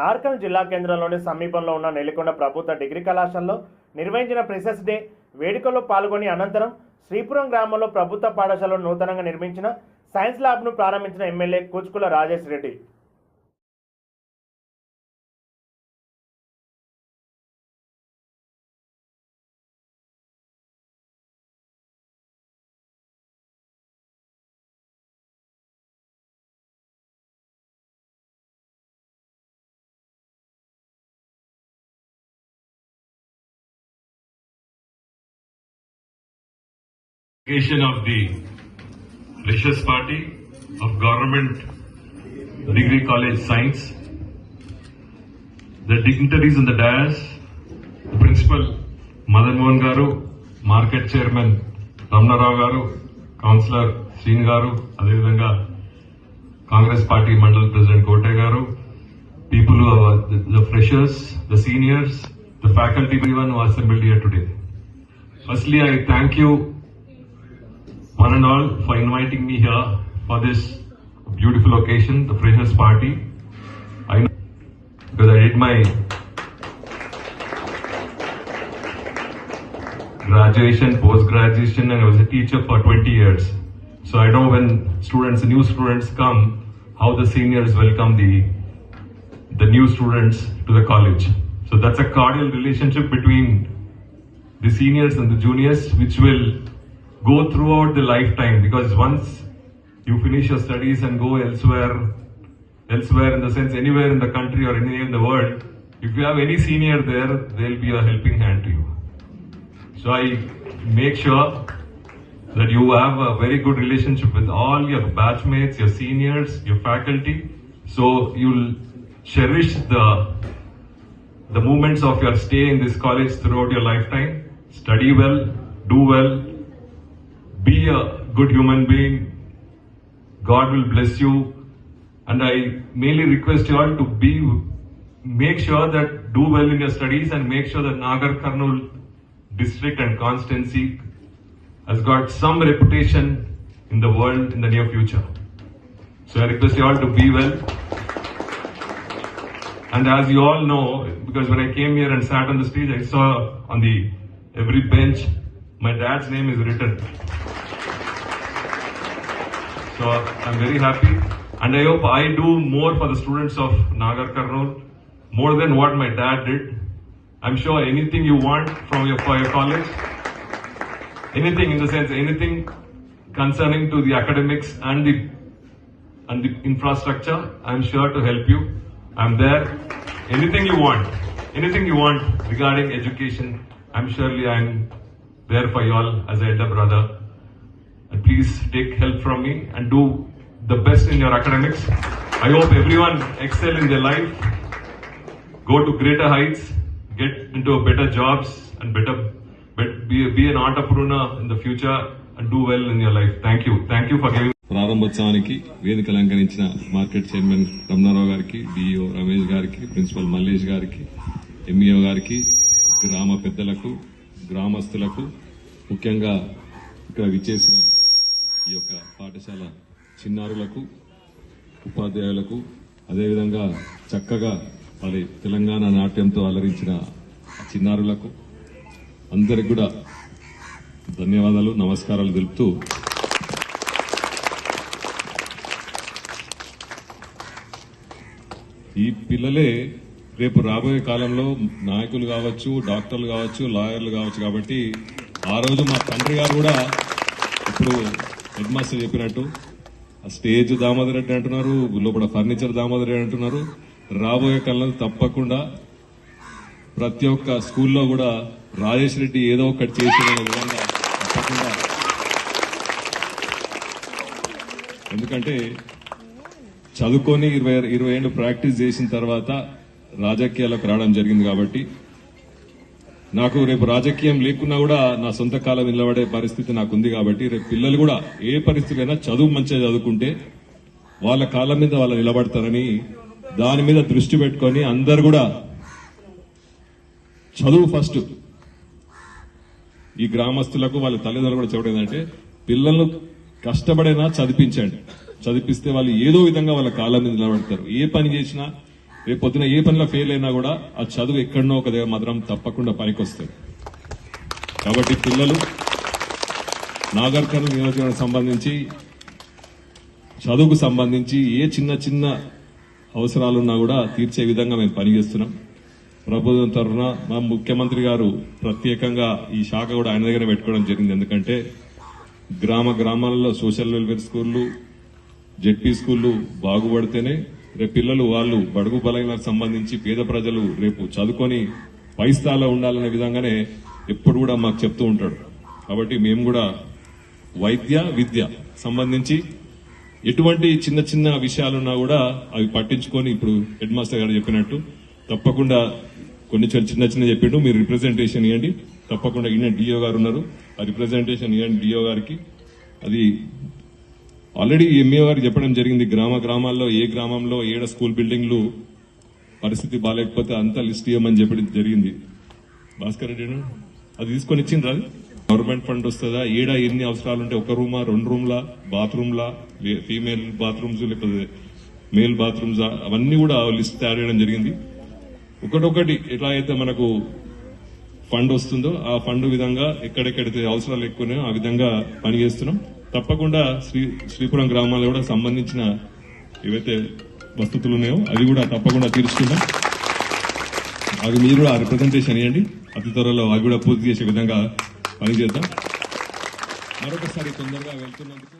నార్కల్ జిల్లా కేంద్రంలోని సమీపంలో ఉన్న నెల్లికొండ ప్రభుత్వ డిగ్రీ కళాశాలలో నిర్వహించిన ప్రెసెస్ డే వేడుకల్లో పాల్గొని అనంతరం శ్రీపురం గ్రామంలో ప్రభుత్వ పాఠశాలలో నూతనంగా నిర్మించిన సైన్స్ ల్యాబ్ను ప్రారంభించిన MLA Kuchukula Rajesh Reddy. of the Vicious Party of Government Degree College Science, the dignitaries in the dais, the Principal Madan Mohan Garu, Market Chairman Ramnarao Garu, Councillor Sreen Garu, Adhivanga, Congress Party Mandal President Kote Garu, people who are the, the freshers, the seniors, the faculty, everyone who assembled here today. Firstly, I thank you one and all for inviting me here for this beautiful occasion, the Freshers Party. I know because I did my graduation, post graduation, and I was a teacher for 20 years. So I know when students, new students come, how the seniors welcome the the new students to the college. So that's a cordial relationship between the seniors and the juniors, which will go throughout the lifetime because once you finish your studies and go elsewhere, elsewhere in the sense anywhere in the country or anywhere in the world, if you have any senior there, they'll be a helping hand to you. So I make sure that you have a very good relationship with all your batchmates, your seniors, your faculty. So you'll cherish the the moments of your stay in this college throughout your lifetime. Study well, do well, be a good human being. God will bless you. And I mainly request you all to be, make sure that do well in your studies and make sure that Nagar Karnool district and constancy has got some reputation in the world in the near future. So I request you all to be well. And as you all know, because when I came here and sat on the stage, I saw on the every bench my dad's name is written. So I'm very happy, and I hope I do more for the students of Nagar Karnool, more than what my dad did. I'm sure anything you want from your for your college, anything in the sense anything concerning to the academics and the and the infrastructure, I'm sure to help you. I'm there. Anything you want, anything you want regarding education, I'm surely I'm there for you all as an elder brother. And please take help from me and do the best in your academics. I hope everyone excel in their life, go to greater heights, get into a better jobs and better, bet- be, be an entrepreneur in the future and do well in your life. Thank you. Thank you for giving. ప్రారంభోత్సవానికి వేదిక అలంకరించిన market chairman Ramanarao గారికి DEO Ramesh గారికి principal Mallesh గారికి MEO గారికి గ్రామ పెద్దలకు గ్రామస్తులకు ముఖ్యంగా ఇక్కడ విచ్చేసిన ఈ యొక్క పాఠశాల చిన్నారులకు ఉపాధ్యాయులకు అదేవిధంగా చక్కగా మరి తెలంగాణ నాట్యంతో అలరించిన చిన్నారులకు అందరికి కూడా ధన్యవాదాలు నమస్కారాలు తెలుపుతూ ఈ పిల్లలే రేపు రాబోయే కాలంలో నాయకులు కావచ్చు డాక్టర్లు కావచ్చు లాయర్లు కావచ్చు కాబట్టి ఆ రోజు మా తండ్రి గారు కూడా ఇప్పుడు హెడ్ మాస్టర్ చెప్పినట్టు ఆ స్టేజ్ దామోదర్ రెడ్డి అంటున్నారు లోపల ఫర్నిచర్ దామోదర్ రెడ్డి అంటున్నారు. రాబోయే కాలంలో తప్పకుండా ప్రతి ఒక్క స్కూల్లో కూడా రాజేష్ రెడ్డి ఏదో ఒకటి చేసిన విధంగా తప్పకుండా. ఎందుకంటే చదువుకొని ఇరవై ఇరవై ఏళ్ళు ప్రాక్టీస్ చేసిన తర్వాత రాజకీయాలకు రావడం జరిగింది కాబట్టి నాకు రేపు రాజకీయం లేకున్నా కూడా నా సొంత కాలం నిలబడే పరిస్థితి నాకు ఉంది కాబట్టి రేపు పిల్లలు కూడా ఏ పరిస్థితి అయినా చదువు మంచిగా చదువుకుంటే వాళ్ళ కాలం మీద వాళ్ళు నిలబడతారని దాని మీద దృష్టి పెట్టుకొని అందరు కూడా చదువు ఫస్ట్ ఈ గ్రామస్తులకు వాళ్ళ తల్లిదండ్రులు కూడా చెప్పడం ఏంటంటే పిల్లలను కష్టపడైనా చదివించండి. చదివిస్తే వాళ్ళు ఏదో విధంగా వాళ్ళ కాలం మీద నిలబడతారు. ఏ పని చేసినా రేపు పొద్దున ఏ పనిలో ఫెయిల్ అయినా కూడా ఆ చదువు ఎక్కడనో ఒక దగ్గర మాత్రం తప్పకుండా పనికొస్తాయి కాబట్టి పిల్లలు నాగర్ కర్నూలు నియోజకవర్గానికి సంబంధించి చదువుకు సంబంధించి ఏ చిన్న చిన్న అవసరాలున్నా కూడా తీర్చే విధంగా మేము పనిచేస్తున్నాం. ప్రభుత్వం తరఫున మా ముఖ్యమంత్రి గారు ప్రత్యేకంగా ఈ శాఖ కూడా ఆయన దగ్గర పెట్టుకోవడం జరిగింది. ఎందుకంటే గ్రామ గ్రామాలలో సోషల్ వెల్ఫేర్ స్కూళ్ళు జెడ్పీ స్కూళ్ళు బాగుపడితేనే రేపు పిల్లలు వాళ్ళు బడుగు బలైనకు సంబంధించి పేద ప్రజలు రేపు చదువుకొని పై స్థాయిలో ఉండాలనే విధంగానే ఎప్పుడు కూడా మాకు చెప్తూ ఉంటాడు. కాబట్టి మేము కూడా వైద్య విద్య సంబంధించి ఎటువంటి చిన్న చిన్న విషయాలున్నా కూడా అవి పట్టించుకొని ఇప్పుడు హెడ్ మాస్టర్ గారు చెప్పినట్టు తప్పకుండా కొన్ని చిన్న చిన్న చెప్పిండు. మీరు రిప్రజెంటేషన్ ఇవ్వండి తప్పకుండా ఈయన డిఓ గారు ఉన్నారు. ఆ రిప్రజెంటేషన్ ఇవ్వండి డిఓ గారికి. అది ఆల్రెడీ ఎంఏ గారు చెప్పడం జరిగింది గ్రామ గ్రామాల్లో ఏ గ్రామంలో ఏడ స్కూల్ బిల్డింగ్లు పరిస్థితి బాగాలేకపోతే అంతా లిస్ట్ ఇవ్వమని చెప్పడం జరిగింది. భాస్కర్ రెడ్డి అది తీసుకొని ఇచ్చిండ్రా? గవర్నమెంట్ ఫండ్ వస్తుందా? ఏడా ఎన్ని అవసరాలు ఉంటే ఒక రూమా రెండు రూమ్లా బాత్రూమ్లా ఫీమేల్ బాత్రూమ్స్ లేకపోతే మేల్ బాత్రూమ్స్ అవన్నీ కూడా లిస్ట్ తయారు చేయడం జరిగింది. ఒకటొకటి ఎట్లా అయితే మనకు ఫండ్ వస్తుందో ఆ ఫండ్ విధంగా ఎక్కడెక్కడైతే అవసరాలు ఎక్కువనే ఆ విధంగా పనిచేస్తున్నాం. తప్పకుండా శ్రీ శ్రీపురం గ్రామాల్లో కూడా సంబంధించిన ఏవైతే వసతులు ఉన్నాయో అవి కూడా తప్పకుండా తీర్చుకుందాం. అవి మీరు కూడా రిప్రజెంటేషన్ ఇవ్వండి. అతి త్వరలో అవి కూడా పూర్తి చేసే విధంగా పనిచేద్దాం. మరొకసారి తొందరగా వెళ్తున్నందుకు